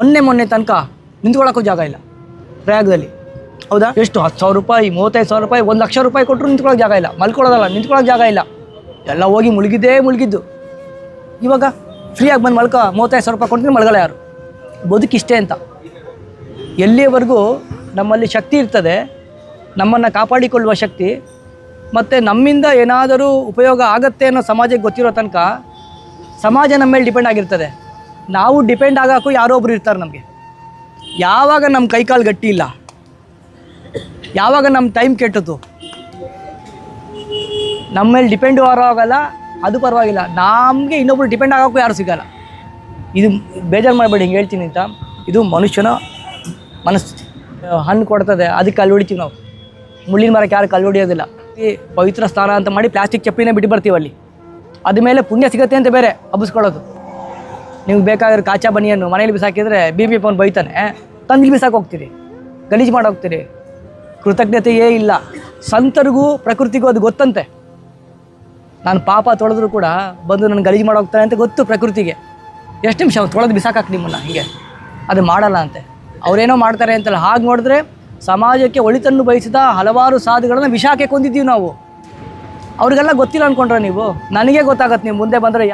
ಮೊನ್ನೆ ಮೊನ್ನೆ ತನಕ ನಿಂತ್ಕೊಳ್ಳೋಕ್ಕೂ ಜಾಗ ಇಲ್ಲ. ಪ್ರಯಾಗದಲ್ಲಿ. ಹೌದಾ? ಎಷ್ಟು? ಹತ್ತು ಸಾವಿರ ರೂಪಾಯಿ, ಮೂವತ್ತೈದು ಸಾವಿರ ರೂಪಾಯಿ, ಒಂದು ಲಕ್ಷ ರೂಪಾಯಿ ಕೊಟ್ಟರು ನಿಂತ್ಕೊಳ್ಳೋಕೆ ಜಾಗ ಇಲ್ಲ. ಮಲ್ಕೊಳ್ಳೋದಲ್ಲ ನಿಂತ್ಕೊಳ್ಳೋಕೆ ಜಾಗ ಇಲ್ಲ. ಎಲ್ಲ ಹೋಗಿ ಮುಳುಗಿದ್ದೇ ಮುಳುಗಿದ್ದು. ಇವಾಗ ಫ್ರೀಯಾಗಿ ಬಂದು ಮಲ್ಕ, ಮೂವತ್ತೈದು ಸಾವಿರ ರೂಪಾಯಿ ಕೊಟ್ಟರೆ ಮಲ್ಗಲ್ಲ ಯಾರು? ಬದುಕಿಷ್ಟೇ ಅಂತ. ಎಲ್ಲಿಯವರೆಗೂ ನಮ್ಮಲ್ಲಿ ಶಕ್ತಿ ಇರ್ತದೆ, ನಮ್ಮನ್ನು ಕಾಪಾಡಿಕೊಳ್ಳುವ ಶಕ್ತಿ, ಮತ್ತು ನಮ್ಮಿಂದ ಏನಾದರೂ ಉಪಯೋಗ ಆಗತ್ತೆ ಅನ್ನೋ ಸಮಾಜಕ್ಕೆ ಗೊತ್ತಿರೋ ತನಕ ಸಮಾಜ ನಮ್ಮ ಮೇಲೆ ಡಿಪೆಂಡ್ ಆಗಿರ್ತದೆ. ನಾವು ಡಿಪೆಂಡ್ ಆಗೋಕ್ಕೂ ಯಾರೋ ಒಬ್ರು ಇರ್ತಾರೆ ನಮಗೆ. ಯಾವಾಗ ನಮ್ಮ ಕೈಕಾಲು ಗಟ್ಟಿ ಇಲ್ಲ, ಯಾವಾಗ ನಮ್ಮ ಟೈಮ್ ಕೆಟ್ಟದ್ದು ನಮ್ಮ ಮೇಲೆ ಡಿಪೆಂಡ್ ಆಗೋಲ್ಲ ಅದು ಪರವಾಗಿಲ್ಲ. ನಮಗೆ ಇನ್ನೊಬ್ರು ಡಿಪೆಂಡ್ ಆಗೋಕ್ಕೂ ಯಾರು ಸಿಗಲ್ಲ. ಇದು ಬೇಜಾರು ಮಾಡಬೇಡಿ, ಹಿಂಗೆ ಹೇಳ್ತೀನಿ ಅಂತ. ಇದು ಮನುಷ್ಯನ ಮನಸ್ಥಿತಿ ಹಣ್ಣು ಕೊಡ್ತದೆ, ಅದಕ್ಕೆ ಕಲ್ಲು ಹೊಡಿತೀವಿ ನಾವು. ಮುಳ್ಳಿನ ಮರಕ್ಕೆ ಯಾರು ಕಲ್ಲು ಹೊಡಿಯೋದಿಲ್ಲ. ಪವಿತ್ರ ಸ್ಥಾನ ಅಂತ ಮಾಡಿ ಪ್ಲಾಸ್ಟಿಕ್ ಚಪ್ಪಿನೇ ಬಿಟ್ಟು ಬರ್ತೀವಿ ಅಲ್ಲಿ. ಅದ ಮೇಲೆ ಪುಣ್ಯ ಸಿಗತ್ತೆ ಅಂತ ಬೇರೆ, ಹಬ್ಬಿಸ್ಕೊಳ್ಳೋದು. ನಿಮ್ಗೆ ಬೇಕಾದ್ರೆ ಕಾಚಾ ಬನಿಯನ್ನು ಮನೇಲಿ ಬಿಸಾಕಿದ್ರೆ ಬಿ ಪಿ ಫೋನ್ ಬೈತಾನೆ ತಂದಿಲಿ ಬಿಸಾಕ್ ಹೋಗ್ತೀರಿ, ಗಲೀಜು ಮಾಡಿ ಹೋಗ್ತೀರಿ, ಕೃತಜ್ಞತೆಯೇ ಇಲ್ಲ, ಸಂತರಿಗೂ ಪ್ರಕೃತಿಗೂ ಅದು ಗೊತ್ತಂತೆ. ನಾನು ಪಾಪ ತೊಳೆದ್ರು ಕೂಡ ಬಂದು ನನ್ನ ಗಲೀಜು ಮಾಡೋಗ್ತಾನೆ ಅಂತ ಗೊತ್ತು ಪ್ರಕೃತಿಗೆ. ಎಷ್ಟು ನಿಮಿಷ ತೊಳೆದು ಬಿಸಾಕಕ್ಕೆ ನಿಮ್ಮನ್ನು ಹೀಗೆ? ಅದು ಮಾಡಲ್ಲ ಅಂತೆ. ಅವರೇನೋ ಮಾಡ್ತಾರೆ ಅಂತಲ್ಲ, ಹಾಗೆ ನೋಡಿದ್ರೆ ಸಮಾಜಕ್ಕೆ ಒಳಿತನ್ನು ಬಯಸಿದ ಹಲವಾರು ಸಾಧುಗಳನ್ನು ವಿಷಾಕೆ ಕೊಂದಿದ್ದೀವಿ ನಾವು. ಅವ್ರಿಗೆಲ್ಲ ಗೊತ್ತಿಲ್ಲ ಅಂದ್ಕೊಂಡ್ರೆ ನೀವು? ನನಗೆ ಗೊತ್ತಾಗತ್ತೆ, ನೀವು ಮುಂದೆ ಬಂದರೆ